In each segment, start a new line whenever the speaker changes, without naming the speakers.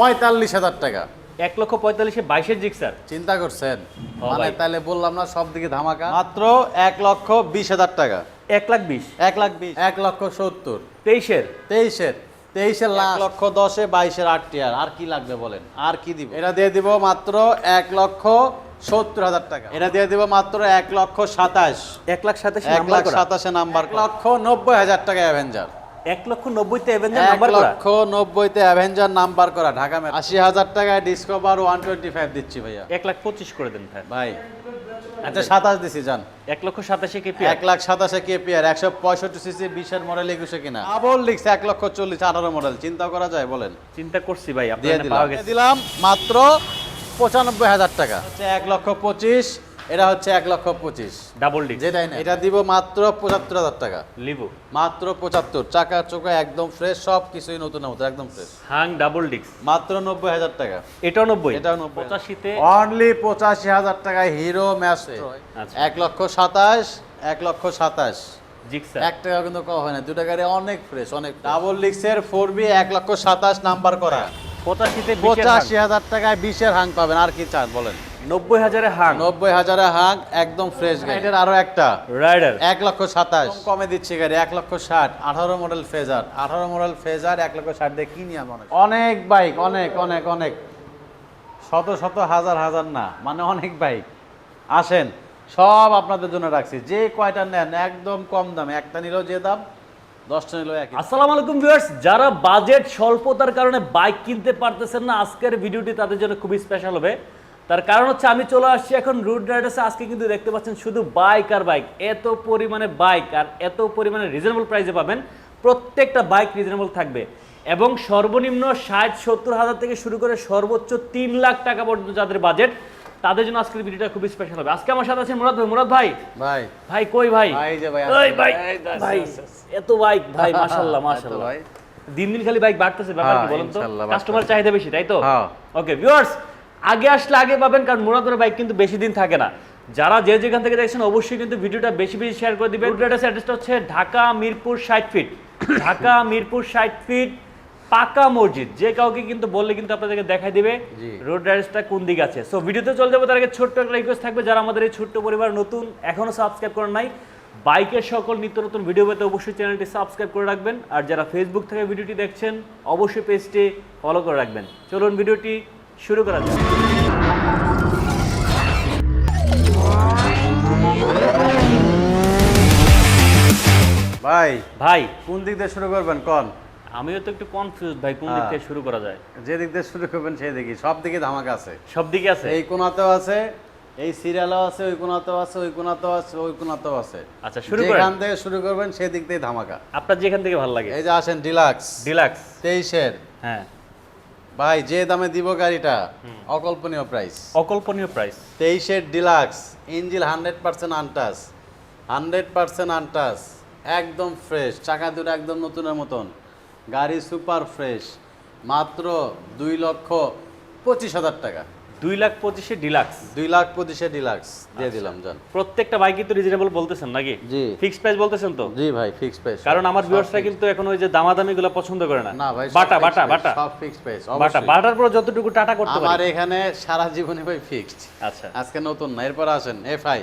পঁয়তাল্লিশ হাজার টাকা।
এক লক্ষ পঁয়তাল্লিশে বাইশের জিক্সার
চিন্তা করছেন? মানে তাহলে বললাম না সব দিকে ধামাকা? মাত্র এক লক্ষ বিশ হাজার টাকা।
এক লাখ বিশ।
এক লাখ বিশ। এক লক্ষ সত্তর।
তেইশের।
তেইশের। তেইশের লাখ লক্ষ দশে বাইশের আটটি আর আর কি লাগবে বলেন? আর কি দিব? এটা দিয়ে দিব মাত্র এক লক্ষ সত্তর হাজার টাকা। এটা দিয়ে দিব মাত্র এক লক্ষ সাতাশ।
এক লাখ সাতাশি
এক লাখ সাতাশে নাম্বার এক লক্ষ নব্বই হাজার টাকা অ্যাভেঞ্জার
এক লক্ষ নব্বইতে
এক
নাম্বার করা।
লক্ষ নব্বইতে অ্যাভেঞ্জার নাম্বার করা। ঢাকা মেট্রো। আশি হাজার টাকায় ডিসকভার ওয়ান টোয়েন্টি ফাইভ দিচ্ছি ভাইয়া।
এক লাখ পঁচিশ করে দেন ভাই।
ভাই আচ্ছা সাতাশ দিছি যান।
এক লক্ষ সাতাশি কেপি
এক লাখ সাতাশে কেপিআর একশো পঁয়ষট্টি সিসি বিশের মডেল একুশে কিনা। আবল লিখছে এক লক্ষ চল্লিশ আঠারো মডেল চিন্তা করা যায় বলেন।
চিন্তা করছি ভাই
দিয়ে দিলাম। মাত্র পঁচানব্বই হাজার টাকা। এক লক্ষ পঁচিশ এটা হচ্ছে এক লক্ষ পঁচিশ।
ডাবল ডি
যেটাই না। এটা দিব মাত্র পঁচাত্তর হাজার টাকা।
লিবু।
মাত্র পঁচাত্তর। চাকা চোখা একদম ফ্রেশ সব কিছুই নতুন মতো একদম ফ্রেশ
হাং ডাবল ডিক্স
মাত্র নব্বই হাজার টাকা।
এটাও নব্বই?
এটাও 90
পঁচাশিতে?
অনলি পঁচাশি হাজার টাকায় হিরো ম্যাচ।
আচ্ছা।
এক লক্ষ সাতাশ এক লক্ষ সাতাশ। এক টাকা কিন্তু কম হয় না। দুটা গাড়ি অনেক ফ্রেশ অনেক ডাবল লিক্সের ফোর বি এক লক্ষ সাতাশ নাম্বার করা।
পঁচাশিতে
পঁচাশি হাজার টাকায় বিশের হাং পাবেন। আর কি চান বলেন?
নব্বই হাজারে হাং।
নব্বই হাজারে হাং একদম ফ্রেশ গাড়ি। এটার আরও একটা।
রাইডার
এক লক্ষ সাতাশ। কমে দিচ্ছি গাড়ি এক লক্ষ ষাট। আঠারো মডেল ফেজার আঠারো মডেল ফেজার এক লক্ষ ষাট দিয়ে কিনি আমার অনেক। বাইক অনেক অনেক অনেক। শত শত হাজার হাজার না মানে অনেক বাইক আসেন সব আপনাদের জন্য রাখছি। যে কয়টা নেন একদম কম দামে। একটা নিলেও যে দাম দশটা নিলেও একই
আসসালামু আলাইকুম ভিউয়ার্স যারা বাজেট স্বল্পতার কারণে বাইক কিনতে পারতেছেন না আজকের ভিডিওটি তাদের জন্য খুবই স্পেশাল হবে। তার কারণ হচ্ছে আমি চলে আসছি এখন রুট রাইডার্সে আজকে কিন্তু দেখতে পাচ্ছেন শুধু বাইক আর বাইক এত পরিমাণে বাইক আর এত পরিমাণে রিজনেবল প্রাইসে পাবেন। প্রত্যেকটা বাইক রিজনেবল থাকবে। এবং সর্বনিম্ন ষাট সত্তর হাজার থেকে শুরু করে সর্বোচ্চ তিন লাখ টাকা পর্যন্ত যাদের বাজেট তাদের জন্য আজকের ভিডিওটা খুবই স্পেশাল হবে। আজকে আমার সাথে আছেন মুরাদ ভাই। মুরাদ ভাই?
ভাই।
ভাই কই ভাই?
ভাই যে ভাই
ওই ভাই। এত বাইক ভাই মাশাআল্লাহ মাশাআল্লাহ। দিন দিন খালি বাইক বাড়তেছে ব্যাপার কি
হ্যাঁ,
বলুন তো?
ইনশাআল্লাহ
কাস্টমার। চাহিদা বেশি তাই তো?
হ্যাঁ।
ওকে ভিউয়ার্স আগে আসলে আগে পাবেন কারণ মুরাদের বাইক কিন্তু বেশি দিন থাকে না। যারা যে যেখান থেকে দেখছেন অবশ্যই কিন্তু ভিডিওটা বেশি বেশি শেয়ার করে দিবেন। অ্যাড্রেসটা হচ্ছে ঢাকা মিরপুর 60 ফিট ঢাকা মিরপুর 60 ফিট পাকা মসজিদ। যে কাউকে কিন্তু বললে কিন্তু আপনাদেরকে দেখাই দিবে। রোড অ্যাড্রেসটা কোন দিকে আছে। সো ভিডিওতে চলে যাব তার আগে ছোট্ট একটা রিকোয়েস্ট থাকবে যারা আমাদের এই ছোট্ট পরিবার নতুন এখনও সাবস্ক্রাইব করেন নাই বাইকের সকল নিত্য নতুন ভিডিও পেতে অবশ্যই চ্যানেলটি সাবস্ক্রাইব করে রাখবেন। আর যারা ফেসবুক থেকে ভিডিওটি দেখছেন অবশ্যই পেজটি ফলো করে রাখবেন। চলুন ভিডিওটি শুরু করা যাক।
ভাই
ভাই।
কোন দিক দিয়ে শুরু করবেন? কোন?
আমিও তো একটু কনফিউজ ভাই কোন দিক। থেকে শুরু করা যায়?
যে দিক দিয়ে শুরু করবেন সেই দিকে সব দিকে ধামাকা আছে।
সব দিকে আছে?
এই কোনাতেও আছে এই সিরিয়ালও আছে ওই কোনাতেও আছে ওই কোনাতেও আছে ওই কোনাতেও আছে।
আচ্ছা শুরু করেন।
যেখান থেকে শুরু করবেন সেই দিক থেকে ধামাকা।
আপনার যেখান থেকে ভালো লাগে?
এই যে আসেন ডিলাক্স।
ডিলাক্স।
তেইশের।
হ্যাঁ।
ভাই যে দামে দিব গাড়িটা অকল্পনীয় প্রাইস
অকল্পনীয় প্রাইস
তেইশের deluxe engine hundred percent untouched hundred percent untouched একদম ফ্রেশ চাকা দুটো একদম নতুনের মতন গাড়ি সুপার ফ্রেশ মাত্র দুই লক্ষ পঁচিশ হাজার টাকা।
দুই লাখ পঁচিশে ডিলাক্স।
দুই লাখ পঁচিশে ডিলাক্স। দিয়ে দিলাম জান
প্রত্যেকটা বাইকই তো রিজনেবল বলতেছেন নাকি?
জি।
ফিক্স প্রাইস বলতেছেন তো?
জি ভাই ফিক্স প্রাইস
কারণ আমার ভিউয়ার্সরা কিন্তু এখন ওই যে দামাদামি গুলো পছন্দ করে না।
না ভাই
বাটা বাটা বাটা।
সব ফিক্স প্রাইস
বাটা বাটার পর যতটুকু টাটা করতে
আমার এখানে সারা জীবনে ভাই ফিক্সড
আচ্ছা।
আজকে নতুন না এরপর আসেন এফআই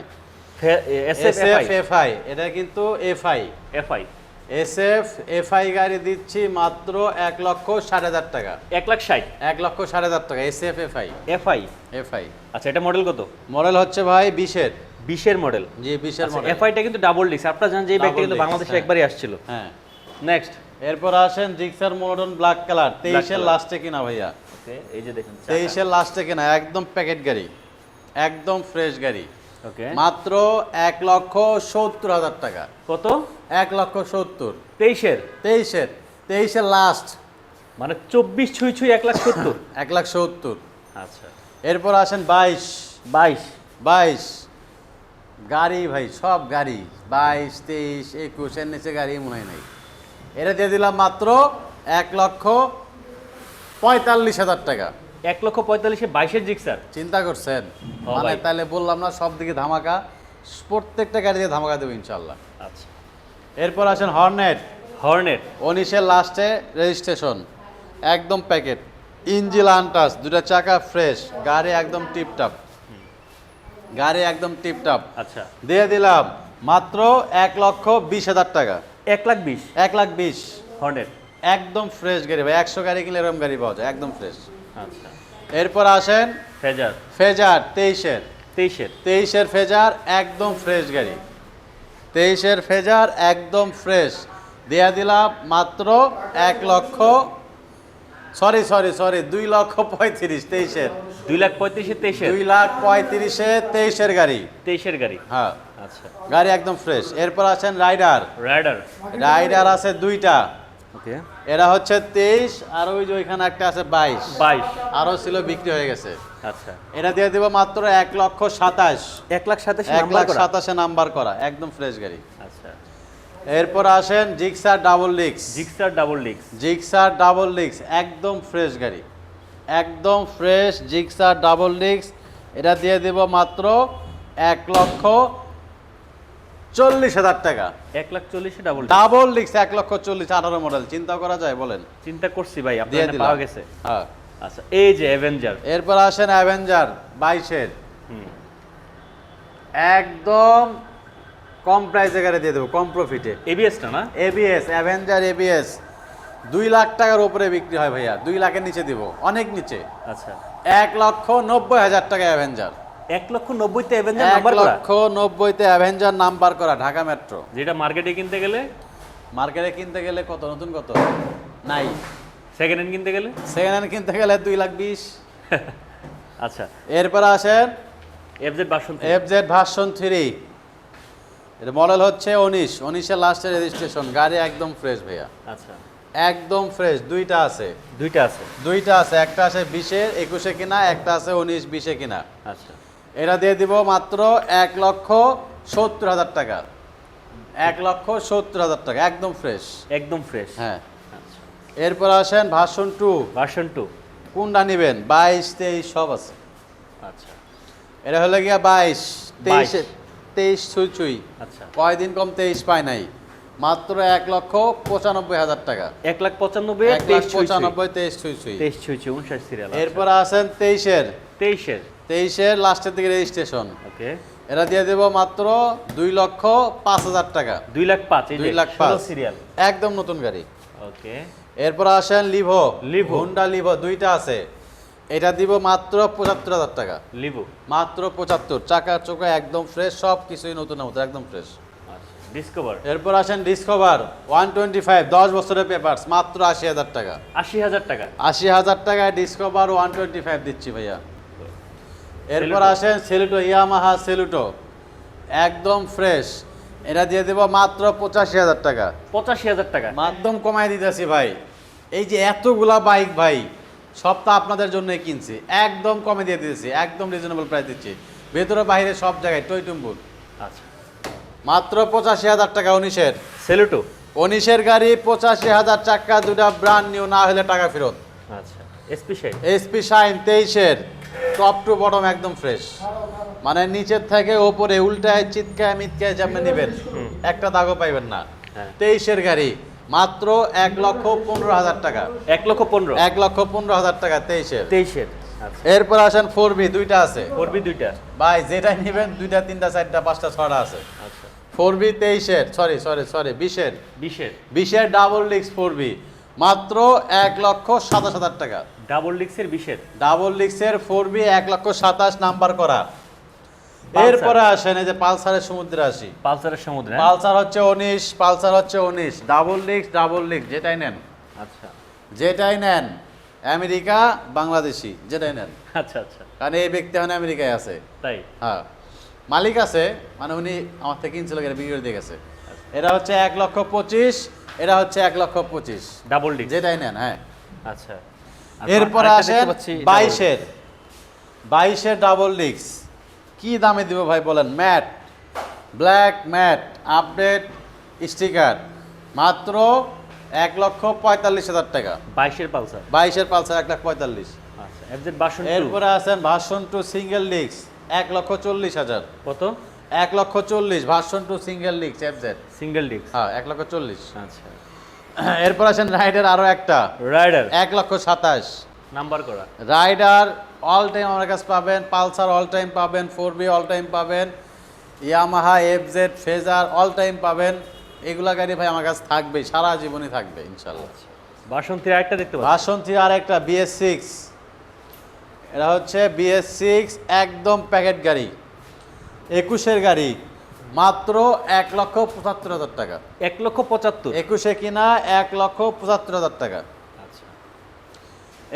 এসএফ
এসএফ এফআই এটা কিন্তু এফআই
এফআই
এসএফ এফআই গাড়ি দিচ্ছি মাত্র এক লক্ষ ষাট হাজার টাকা।
এক লাখ ষাট?
এক লক্ষ ষাট হাজার টাকা এসএফ এফআই।
এফআই?
এফআই।
আচ্ছা এটা মডেল কত?
মডেল হচ্ছে ভাই বিশের।
বিশের মডেল
জি বিশের মডেল
এফআইটা কিন্তু ডাবল ডিস্ক আপনারা জানেন যে এই
Double
কিন্তু বাংলাদেশে
হ্যাঁ।
একবারই আসছিল।
হ্যাঁ।
নেক্সট
এরপর আসেন জিক্সার মডার্ন ব্ল্যাক কালার তেইশের লাস্টে কিনা ভাইয়া।
এই যে দেখুন
তেইশের লাস্টে কিনা একদম প্যাকেট গাড়ি। একদম ফ্রেশ গাড়ি।
ওকে।
মাত্র এক লক্ষ সত্তর হাজার টাকা।
কত?
এক লক্ষ সত্তর।
তেইশের?
তেইশের তেইশের লাস্ট
মানে চব্বিশ ছুঁই ছুঁই এক লাখ সত্তর?
এক লাখ সত্তর।
আচ্ছা।
এরপর আসেন বাইশ।
বাইশ।
বাইশ। গাড়ি ভাই সব গাড়ি। বাইশ তেইশ একুশ এর নিচে গাড়ি মনে হয় নাই। এটা দিয়ে দিলাম মাত্র এক লক্ষ পঁয়তাল্লিশ হাজার টাকা।
এক লক্ষ পঁয়তাল্লিশে বাইশের জিক্সার?
চিন্তা করছেন? মানে তাহলে বললাম না সব দিকে ধামাকা। প্রত্যেকটা গাড়ি দিয়ে ধামাকা দেবো ইনশাল্লাহ
আচ্ছা।
এরপর আসেন হর্নেট।
হর্নেট।
উনিশের লাস্টে রেজিস্ট্রেশন একদম প্যাকেট। ইঞ্জিল আনটাস দুটা চাকা ফ্রেশ গাড়ি একদম টিপটপ। গাড়ি একদম টিপটপ।
আচ্ছা।
দিয়ে দিলাম মাত্র এক লক্ষ বিশ হাজার টাকা।
এক লাখ বিশ?
এক লাখ বিশ।
হর্নেট।
একদম ফ্রেশ গাড়ি ভাই একশো গাড়ি কিনলে এরকম গাড়ি পাওয়া যায় একদম ফ্রেশ।
আচ্ছা।
এরপর আসেন
ফেজার।
ফেজার তেইশের।
তেইশের।
তেইশের ফেজার একদম ফ্রেশ গাড়ি। তেইশের ফেজার একদম ফ্রেশ। দেয়া দিলাম মাত্র এক লক্ষ সরি সরি সরি দুই লক্ষ পঁয়ত্রিশ তেইশের।
দুই লাখ পঁয়ত্রিশে তেইশে
দুই লাখ পঁয়ত্রিশে তেইশের গাড়ি।
তেইশের গাড়ি?
হ্যাঁ।
আচ্ছা।
গাড়ি একদম ফ্রেশ। এরপর আছেন রাইডার।
রাইডার।
রাইডার আছে দুইটা। এরা হচ্ছে তেইশ আর ওই যে ওইখানে একটা আছে বাইশ।
বাইশ।
আরও ছিল বিক্রি হয়ে গেছে।
আচ্ছা।
এটা দিয়ে দেবো মাত্র এক লক্ষ সাতাশ।
এক লাখ সাতাশে
এক
নাম্বার
লাখ সাতাশে নাম্বার করা একদম ফ্রেশ গাড়ি।
আচ্ছা।
এরপর আসেন জিক্সার ডাবল লিক্স
জিক্সার ডাবল লিক্স
জিক্সার ডাবল লিক্স একদম ফ্রেশ গাড়ি। একদম ফ্রেশ জিক্সার ডাবল লিক্স এটা দিয়ে দেব মাত্র এক লক্ষ চল্লিশ হাজার টাকা।
এক লাখ চল্লিশে ডাবল
ডাবল লিক্স এক লক্ষ চল্লিশ আঠারো মডেল চিন্তা করা যায় বলেন।
চিন্তা করছি ভাই আপনার পাওয়া গেছে?
হ্যাঁ।
আচ্ছা এই যে অ্যাভেঞ্জার
এরপর আসেন অ্যাভেঞ্জার বাইশের। একদম কম প্রাইসে গাড়ি দিয়ে দেবো কম প্রফিটে
এবিএসটা না?
এবিএস অ্যাভেঞ্জার এবিএস দুই লাখ টাকার উপরে বিক্রি হয় ভাইয়া দুই লাখের নিচে দিব অনেক নিচে।
আচ্ছা।
এক লক্ষ নব্বই হাজার টাকা অ্যাভেঞ্জার
এক লক্ষ নব্বইতে অ্যাভেঞ্জার নাম্বার করা।
লক্ষ নব্বইতে অ্যাভেঞ্জার নাম্বার করা ঢাকা মেট্রো
যেটা মার্কেটে কিনতে গেলে?
মার্কেটে কিনতে গেলে কত? নতুন কত? নাই।
সেকেন্ড হ্যান্ড কিনতে গেলে?
সেকেন্ড হ্যান্ড কিনতে গেলে দুই লাখ বিশ।
আচ্ছা।
এরপর আসেন
FZ version
F Z version three এটা মডেল হচ্ছে উনিশ। উনিশের লাস্টের রেজিস্ট্রেশন গাড়ি একদম ফ্রেশ ভাইয়া।
আচ্ছা।
একদম ফ্রেশ দুইটা আছে।
দুইটা আছে।
দুইটা আছে। একটা আছে বিশের একুশে কিনা একটা আছে উনিশ বিশে কিনা।
আচ্ছা।
এটা দিয়ে দিব মাত্র এক লক্ষ সত্তর হাজার টাকা। এক লক্ষ সত্তর হাজার টাকা একদম ফ্রেশ
একদম ফ্রেশ
হ্যাঁ। এরপর আসেন ভার্সন টু
ভার্সন টু
কোনটা নেবেন? বাইশ তেইশ সব আছে।
আচ্ছা।
এটা হলো গিয়া বাইশ তেইশ তেইশ ছুঁই ছুঁই।
আচ্ছা।
কয়দিন কম তেইশ পায় নাই। মাত্র এক লক্ষ পঁচানব্বই হাজার টাকা।
এক লাখ পঁচানব্বই।
পঁচানব্বই তেইশ ছুঁই ছুঁই।
তেইশ ছুঁই ছুঁই উনষাট সিরিয়াল
এরপর আসেন তেইশের।
তেইশের।
তেইশের লাস্টের দিকে রেজিস্ট্রেশন।
ওকে।
এটা দিয়ে দেবো মাত্র দুই লক্ষ পাঁচ হাজার টাকা।
দুই লাখ পাঁচ
দুই লাখ পাঁচ।
সিরিয়াল
একদম নতুন গাড়ি।
ওকে।
এরপর আসেন লিভো
লিভো।
হুন্ডা লিভো দুইটা আছে। এটা দিব মাত্র পঁচাত্তর হাজার টাকা।
লিভো
মাত্র পঁচাত্তর। চাকা চোখা একদম ফ্রেশ সব কিছুই নতুন নতুন একদম ফ্রেশ
আচ্ছা ডিসকভার
এরপর আসেন ডিসকভার ওয়ান টোয়েন্টি ফাইভ দশ বছরের পেপারস মাত্র আশি হাজার টাকা।
আশি হাজার টাকা।
আশি হাজার টাকায় ডিসকভার ওয়ান টোয়েন্টি ফাইভ দিচ্ছি ভাইয়া। এরপর আসেন সেলুটো ইয়ামাহা সেলুটো। একদম ফ্রেশ। এটা দিয়ে দেবো মাত্র পঁচাশি হাজার টাকা।
পঁচাশি হাজার টাকা।
মাধ্যম কমায় দিতেছি ভাই। এই যে এতগুলা বাইক ভাই সব তো আপনাদের জন্যই কিনছি। একদম কমে দিয়ে দিয়েছি একদম রিজনেবল প্রাইস দিচ্ছি। ভেতরে বাইরে সব জায়গায় টইটুম্বুর
আচ্ছা।
মাত্র পঁচাশি হাজার টাকা উনিশের
সেলুটো?
উনিশের গাড়ি পঁচাশি হাজার টাকা দুটা ব্র্যান্ড নিউ না হলে টাকা ফেরত।
আচ্ছা। এসপি সাইড
এসপি শাইন তেইশের। টপ টু বটম একদম ফ্রেশ মানে নিচের থেকে ওপরে উল্টায় চিৎকায় মিৎকায় যেমন নেবেন একটা দাগও পাইবেন না।
হ্যাঁ।
তেইশের গাড়ি মাত্র এক লক্ষ পনেরো হাজার টাকা।
এক লক্ষ পনেরো?
এক লক্ষ পনেরো হাজার টাকা তেইশের।
তেইশের আচ্ছা।
এরপর আসেন ফোর বি দুইটা আছে।
ফোর বি দুইটা।
ভাই যেটা নেবেন দুইটা তিনটা চারটা পাঁচটা ছটা আছে।
আচ্ছা।
ফোর বি তেইশের সরি সরি সরি বিশের।
বিশের।
বিশের ডাবল লিক্স ফোর বি মাত্র এক লক্ষ সাতাশ হাজার টাকা।
ডাবল ডিক্সের বিশের।
ডাবল লিক্সের ফোর বি এক লক্ষ সাতাশ নাম্বার করা। এরপরে আসেন এই যে পালসারের সমুদ্রে আসি।
পালসারের সমুদ্রে হ্যাঁ?
পালসার হচ্ছে উনিশ পালসার হচ্ছে উনিশ। ডাবল লিক্স ডাবল লিক্স যেটাই নেন।
আচ্ছা।
যেটাই নেন আমেরিকা বাংলাদেশি যেটাই নেন।
আচ্ছা আচ্ছা।
কারণ এই ব্যক্তি এখন আমেরিকায় আছে।
তাই?
হ্যাঁ। মালিক আছে মানে উনি আমার থেকে কিনছিল বিক্রি করে দিয়ে গেছে। এটা হচ্ছে এক লক্ষ পঁচিশ এটা হচ্ছে এক লক্ষ পঁচিশ।
ডাবল ডিক্স
যেটাই নেন হ্যাঁ।
আচ্ছা।
এরপরে আসেন
double-
বাইশের। বাইশের ডাবল ডিক্স কি দামে দিব ভাই বলেন? Matte black matte update sticker মাত্র এক লক্ষ পঁয়তাল্লিশ হাজার টাকা।
বাইশের পালসার?
বাইশের পালসার এক লাখ পঁয়তাল্লিশ।
আচ্ছা
এরপরে আছেন ভার্সন টু সিঙ্গেল ডিক্স এক লক্ষ চল্লিশ হাজার।
কত?
এক লক্ষ চল্লিশ ভার্সন টু সিঙ্গেল ডিক্স এফজেড
সিঙ্গেল ডিক্স
হ্যাঁ এক লক্ষ চল্লিশ।
আচ্ছা।
এরপর আছেন রাইডার আরও একটা।
রাইডার
এক লক্ষ সাতাশ।
নাম্বার করা।
রাইডার অল টাইম আমার কাছে পাবেন পালসার অল টাইম পাবেন ফোর বি অল টাইম পাবেন Yamaha F Z Fazer all time পাবেন। এগুলা গাড়ি ভাই আমার কাছে থাকবে সারা জীবনই থাকবে ইনশাল্লাহ।
বাসন্তী আরেকটা দেখতে
বাসন্তী আর একটা বিএস সিক্স এটা হচ্ছে বিএস সিক্স একদম প্যাকেট গাড়ি। একুশের গাড়ি মাত্র এক লক্ষ পঁচাত্তর হাজার টাকা।
এক লক্ষ পঁচাত্তর?
একুশে কিনা এক লক্ষ পঁচাত্তর হাজার টাকা।
আচ্ছা।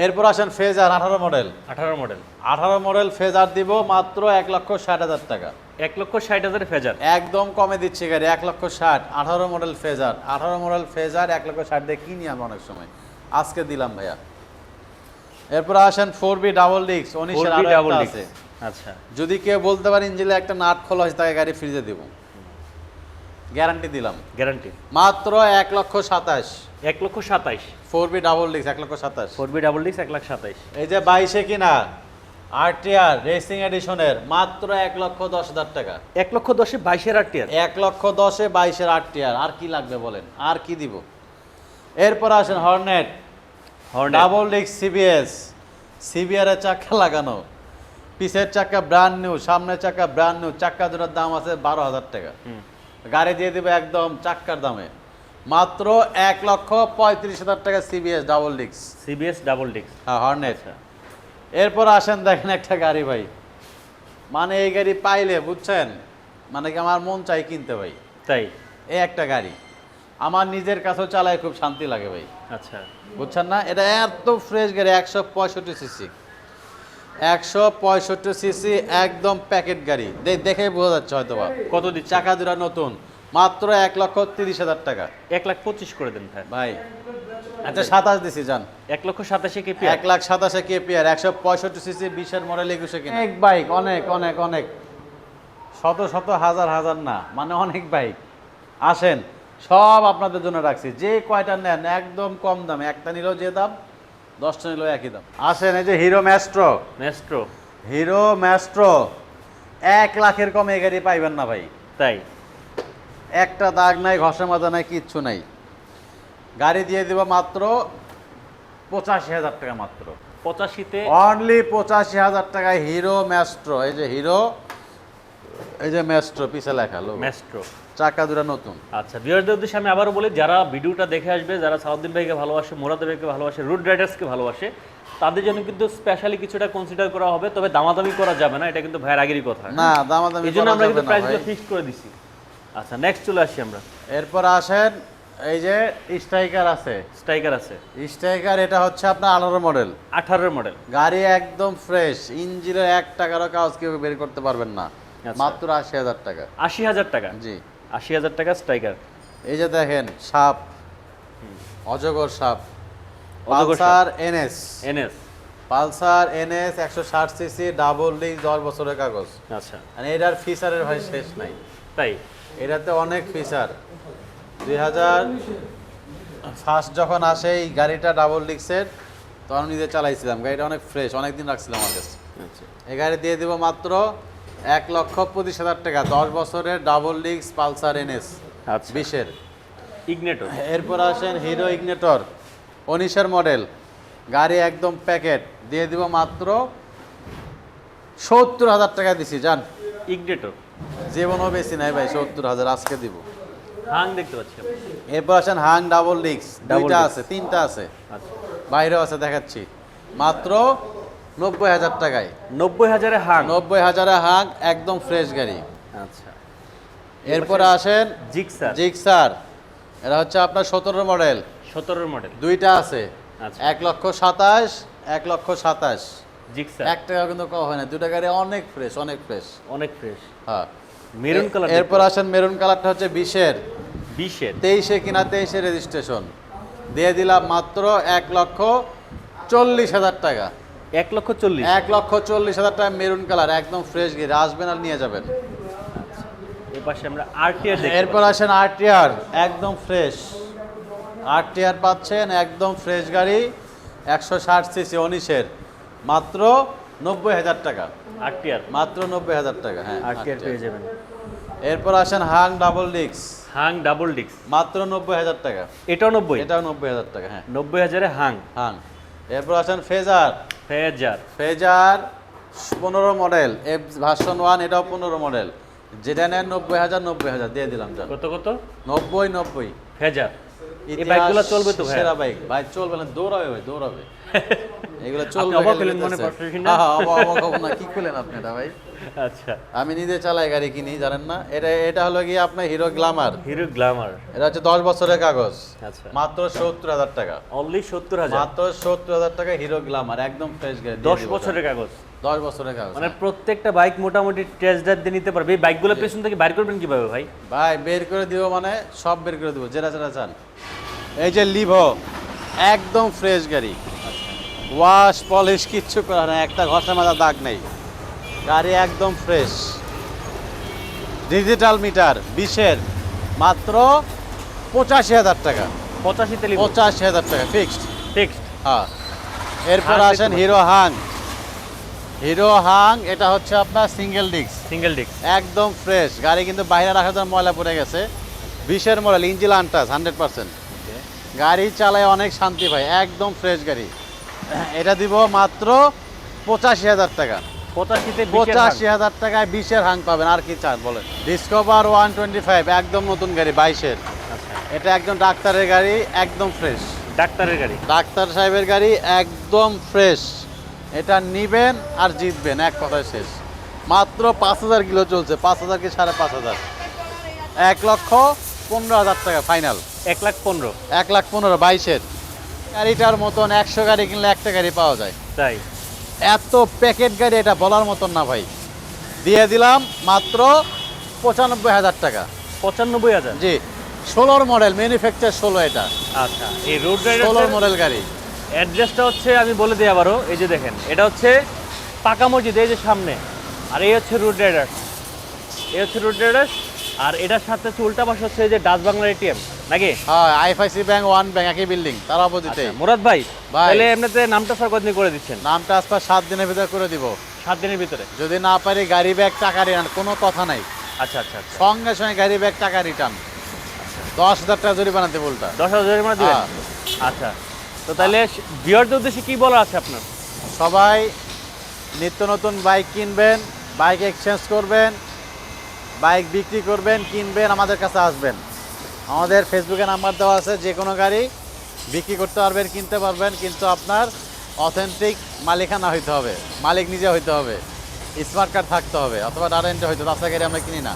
এরপর আসেন ফেজার আঠারো মডেল
আঠারো মডেল
আঠারো মডেল ফেজার দিব মাত্র এক লক্ষ ষাট হাজার টাকা।
এক লক্ষ ষাট হাজার ফেজার?
একদম কমে দিচ্ছে গাড়ি এক লক্ষ ষাট। আঠারো মডেল ফেজার আঠারো মডেল ফেজার এক লক্ষ ষাট দিয়ে কিনি আমি অনেক সময়। আজকে দিলাম ভাইয়া। এরপর আসেন ফোর বি ডাবল ডিক্স উনিশ আছে।
আচ্ছা।
যদি কেউ বলতে পারেন ইঞ্জিনে একটা নাট খোলা হয়েছে তাকে গাড়ি ফ্রিজে দেবো। গ্যারান্টি দিলাম।
গ্যারান্টি
মাত্র এক লক্ষ সাতাশ।
এক লক্ষ সাতাশ।
ফোর বি ডাবল ডিক্স এক লক্ষ সাতাশ।
ফোর বি ডাবল ডিক্স এক লাখ সাতাইশ
এই যে বাইশে কিনা আরটিআর রেসিং এডিশনের মাত্র এক লক্ষ দশ হাজার টাকা।
এক লক্ষ দশে বাইশের আট টিয়ার
এক লক্ষ দশে বাইশের আরটিআর আর কি লাগবে বলেন? আর কি দিব? এরপর আসেন হর্নেট
হর্নেট
ডাবল ডিক্স সিবিএস সিবিআর এর চাকা লাগানো। পিছের চাকা ব্র্যান্ড নিউ সামনের চাকা ব্র্যান্ড নিউ চাক্কা দুটার দাম আছে বারো হাজার টাকা। গাড়ি দিয়ে দেবে একদম চাক্কার দামে। মাত্র এক লক্ষ পঁয়ত্রিশ হাজার টাকা সিবিএস ডাবল ডিক্স
সিবিএস ডাবল ডিক্স
হ্যাঁ হর্নেট এরপর আসেন দেখেন একটা গাড়ি ভাই। মানে এই গাড়ি পাইলে বুঝছেন? মানে কি আমার মন চাই কিনতে ভাই।
তাই?
এই একটা গাড়ি। আমার নিজের কাছেও চালায় খুব শান্তি লাগে ভাই।
আচ্ছা।
বুঝছেন না? এটা এত ফ্রেশ গাড়ি একশো পঁয়ষট্টি সিসি একশো পঁয়ষট্টি সিসি একদম প্যাকেট গাড়ি। দেখে বোঝা যাচ্ছে হয়তো বা
কত দিচ্ছে?
চাকা দুটা নতুন। মাত্র এক লক্ষ তিরিশ হাজার টাকা।
এক লাখ পঁচিশ করে দেন ভাই।
ভাই আচ্ছা সাতাশ দিছি যান
এক লক্ষ সাতাশে কে
এক লাখ সাতাশে কেপিআর একশো পঁয়ষট্টি সিসি বিশের মডেল একুশে কিনা। অনেক বাইক অনেক অনেক অনেক। শত শত হাজার হাজার না মানে অনেক বাইক। আসেন সব আপনাদের জন্য রাখছি। যে কয়টা নেন একদম কম দামে। একটা নিলেও যে দাম দশটা নিলেও একই দাম। আসেন এই যে Hero Maestro
Maestro
Hero Maestro এক লাখের কমে এই গাড়ি পাইবেন না ভাই।
তাই?
একটা দাগ নাই ঘষা মাজা নাই কিচ্ছু নাই। গাড়ি দিয়ে দিব মাত্র পঁচাশি হাজার টাকা মাত্র।
পঁচাশিতে
অনলি পঁচাশি হাজার টাকায় হিরো ম্যাস্ট্রো এই যে হিরো এই যে ম্যাস্ট্রো পিছে লেখা লোক
মেস্ট্রো
চাকা দুটা নতুন।
আচ্ছা ভিউয়ারদের উদ্দেশ্যে আমি আবারও বলি যারা ভিডিওটা দেখে আসবে যারা সাউদ্দিন ভাইকে ভালোবাসে মোরাদ ভাইকে ভালোবাসে রুট রাইডার্সকে ভালোবাসে তাদের জন্য কিন্তু স্পেশালি কিছুটা কনসিডার করা হবে তবে দামাদামি করা যাবে না এটা কিন্তু ভাইয়ের আগেরই কথা।
না দামাদামি
এই জন্য আমরা কিন্তু প্রাইসগুলো ফিক্স করে দিছি। আচ্ছা নেক্সট চলে আসি আমরা।
এরপর আসেন এই যে স্ট্রাইকার আছে।
স্ট্রাইকার আছে।
স্ট্রাইকার এটা হচ্ছে আপনার আঠারো মডেল
আঠারোর মডেল
গাড়ি একদম ফ্রেশ ইঞ্জিনের এক টাকারও কাজ কেউ বের করতে পারবেন না। মাত্র আশি হাজার টাকা।
আশি হাজার টাকা?
জি।
আশি হাজার টাকা স্ট্রাইকার।
এই যে দেখেন সাপ। অজগর সাপ। Pulsar NS.
NS.
Pulsar NS একশো ষাট সিসি ডাবল লিঙ্ক দশ বছরের কাগজ।
আচ্ছা।
মানে এটার ফিচারের ভাই শেষ নাই।
তাই?
এটাতে অনেক ফিচার। দুই হাজার ফার্স্ট যখন আসে এই গাড়িটা ডাবল ডিক্সের তখন নিজে চালাইছিলাম। গাড়িটা অনেক ফ্রেশ অনেক দিন রাখছিলাম আমার কাছে।
আচ্ছা।
এই গাড়ি দিয়ে দিব মাত্র এক লক্ষ পঁচিশ হাজার টাকা দশ বছরের ডাবল ডিক্স পালসার এনএস
আচ্ছা।
বিশের।
ইগনেটর
এরপর আসেন হিরো ইগনেটর উনিশের মডেল গাড়ি একদম প্যাকেট দিয়ে দিব মাত্র সত্তর হাজার টাকা দিছি জান
ইগনেটর
জীবনও বেশি নাই ভাই সত্তর হাজার আজকে দিব।
হাং দেখতে পাচ্ছি
এরপর আসেন হাং ডাবল ডিক্স
Double
দুইটা আছে তিনটা আছে।
আচ্ছা।
বাইরেও আছে দেখাচ্ছি। মাত্র নব্বই হাজার টাকায়।
নব্বই হাজারে হাং
নব্বই হাজারে হাং একদম ফ্রেশ গাড়ি।
আচ্ছা।
এরপরে আসেন
জিক্সার।
জিক্সার। এটা হচ্ছে আপনার সতেরো মডেল।
সতেরোর মডেল।
দুইটা আছে।
আচ্ছা।
এক লক্ষ সাতাশ এক লক্ষ সাতাশ।
জিক্সার।
এক টাকা কিন্তু কম হয় না। দুটা গাড়ি অনেক ফ্রেশ অনেক ফ্রেশ।
অনেক ফ্রেশ।
হ্যাঁ।
মেরুন কালার
এরপর আসেন মেরুন কালারটা হচ্ছে বিশের।
বিশের।
তেইশে কিনা তেইশে রেজিস্ট্রেশন। দিয়ে দিলাম মাত্র এক লক্ষ চল্লিশ হাজার টাকা।
এক লক্ষ চল্লিশ।
এক লক্ষ চল্লিশ হাজার টাকা মেরুন কালার একদম ফ্রেশ গিয়ে আসবেন আর নিয়ে যাবেন।
এর পাশে আমরা আরটিআর
এরপর আসেন আরটিআর একদম ফ্রেশ আরটিআর পাচ্ছেন একদম ফ্রেশ গাড়ি একশো ষাট সিসি উনিশের মাত্র নব্বই হাজার টাকা।
আরটিআর
মাত্র নব্বই হাজার টাকা হ্যাঁ
আরটিআর পেয়ে যাবেন।
এরপর আসেন হাং ডাবল ডিক্স
হাং ডাবল ডিক্স
মাত্র নব্বই হাজার টাকা।
এটাও নব্বই?
এটাও নব্বই হাজার টাকা হ্যাঁ।
নব্বই হাজারে হাং।
হাং। এরপর আছেন ফেজার।
ফেজার।
ফেজার পনেরো মডেল এফ ভার্সন ওয়ান এটাও পনেরো মডেল। যেটা নেন নব্বই হাজার নব্বই হাজার দিয়ে দিলাম
কত কত?
নব্বই নব্বই।
ফেজার। এই বাইকগুলো চলবে তো ভাই?
সেরা বাইক। বাইক চলবে না দৌড়াবে ভাই দৌড়াবে। এগুলো
আপনি
চলবে
অবাক হলেন মনে?
হ্যাঁ, হ্যাঁ, অবাক অবাক না কি করলেন আপনি এটা ভাই?
আচ্ছা।
আমি নিজে চালাই গাড়ি কিনি জানেন না? এটা এটা হলো গিয়ে আপনার হিরো গ্লামার
হিরো গ্ল্যামার
এটা হচ্ছে দশ বছরের কাগজ।
আচ্ছা।
মাত্র সত্তর হাজার টাকা।
অনলি সত্তর হাজার?
মাত্র সত্তর হাজার টাকা হিরো গ্লামার একদম ফ্রেশ গাড়ি
দশ বছরের কাগজ?
দশ বছরের কাগজ।
মানে প্রত্যেকটা বাইক মোটামুটি টেস্ট ড্রাইভ দিয়ে নিতে পারবে। এই বাইকগুলো পেছন থেকে বাইর করবেন কীভাবে ভাই?
ভাই বের করে দিব মানে সব বের করে দিব যেটা যেটা চান। এই যে লিভো একদম ফ্রেশ গাড়ি। ওয়াশ পলিশ কিচ্ছু করা না একটা ঘষা মাজা দাগ নেই। গাড়ি একদম ফ্রেশ ডিজিটাল মিটার বিশের মাত্র পঁচাশি হাজার টাকা।
পঁচাশি
পঁচাশি হাজার টাকা ফিক্সড
ফিক্সড
হ্যাঁ। এরপর আসেন হিরো হাং হিরো হাং এটা হচ্ছে আপনার সিঙ্গেল ডিস্ক
সিঙ্গেল ডিস্ক
একদম ফ্রেশ গাড়ি কিন্তু বাইরে রাখার জন্য ময়লা পড়ে গেছে। বিশের model engine untouched hundred percent গাড়ি চালায় অনেক শান্তি ভাই একদম ফ্রেশ গাড়ি। এটা দিব মাত্র পঁচাশি হাজার টাকা। পঁচাশি হাজার টাকায় বিশের হাং পাবেন। আর কি চান বলেন? ডিসকভার ওয়ান টোয়েন্টি ফাইভ একদম নতুন গাড়ি বাইশের।
আচ্ছা।
এটা একদম ডাক্তারের গাড়ি একদম ফ্রেশ
ডাক্তারের গাড়ি?
ডাক্তার সাহেবের গাড়ি একদম ফ্রেশ এটা নিবেন আর জিতবেন এক কথায় শেষ। মাত্র পাঁচ হাজার কিলো চলছে পাঁচ হাজার কি সাড়ে পাঁচ হাজার? এক লক্ষ পনেরো হাজার টাকা ফাইনাল
এক লাখ পনেরো।
এক লাখ পনেরো বাইশের। গাড়িটার মতন একশো গাড়ি কিনলে একটা গাড়ি পাওয়া যায়।
তাই।
এত প্যাকেট গাড়ি এটা বলার মতন না ভাই। দিয়ে দিলাম মাত্র পঁচানব্বই হাজার টাকা।
পঁচানব্বই হাজার?
জি ষোলোর মডেল ম্যানুফ্যাকচার ষোলো এটা।
আচ্ছা এই রোড
ষোলোর মডেল গাড়ি।
অ্যাড্রেসটা হচ্ছে আমি বলে দিই আবারও এই যে দেখেন এটা হচ্ছে পাকা মসজিদ এই যে সামনে। আর এই হচ্ছে রুট রাইডার্স এই হচ্ছে রুট রাইডার্স আর এটার সাথে হচ্ছে উল্টা পাশে হচ্ছে এই যে ডাচ বাংলা এটিএম নাকি?
হ্যাঁ আইএফআইসি ব্যাংক ওয়ান ব্যাংক একই বিল্ডিং তার অপোজিটে
আচ্ছা, মুরাদ ভাই। তাহলে এমনিতে নামটা স্যার কতদিন করে দিচ্ছেন।
নামটা আসপা সাত দিনের ভিতরে করে দিব।
সাত দিনের ভিতরে?
যদি না পারি গাড়ি ব্যাগ টাকা রিটার্ন কোনো কথা নাই।
আচ্ছা আচ্ছা আচ্ছা।
সঙ্গে সঙ্গে গাড়ি ব্যাগ টাকা রিটার্ন। দশ হাজার টাকা জরিমানা দেবো উল্টা।
দশ হাজার জরিমানা দিবেন?
হ্যাঁ।
আচ্ছা তো তাহলে বিয়ারদের উদ্দেশ্যে কি বলার আছে আপনার?
সবাই নিত্য নতুন বাইক কিনবেন বাইক এক্সচেঞ্জ করবেন বাইক বিক্রি করবেন কিনবেন আমাদের কাছে আসবেন। আমাদের ফেসবুকে নাম্বার দেওয়া আছে, যে কোনো গাড়ি বিক্রি করতে পারবেন, কিনতে পারবেন, কিন্তু আপনার অথেন্টিক মালিকানা হইতে হবে, মালিক নিজে হইতে হবে স্মার্ট কার্ড থাকতে হবে, অথবা ডাটা এন্ট্রি হইতে রাস্তা গাড়ি আমরা কিনি না।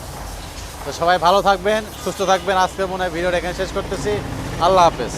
তো সবাই ভালো থাকবেন, সুস্থ থাকবেন, আজকে মনে হয় ভিডিওটা এখানে শেষ করতেছি। আল্লাহ হাফেজ।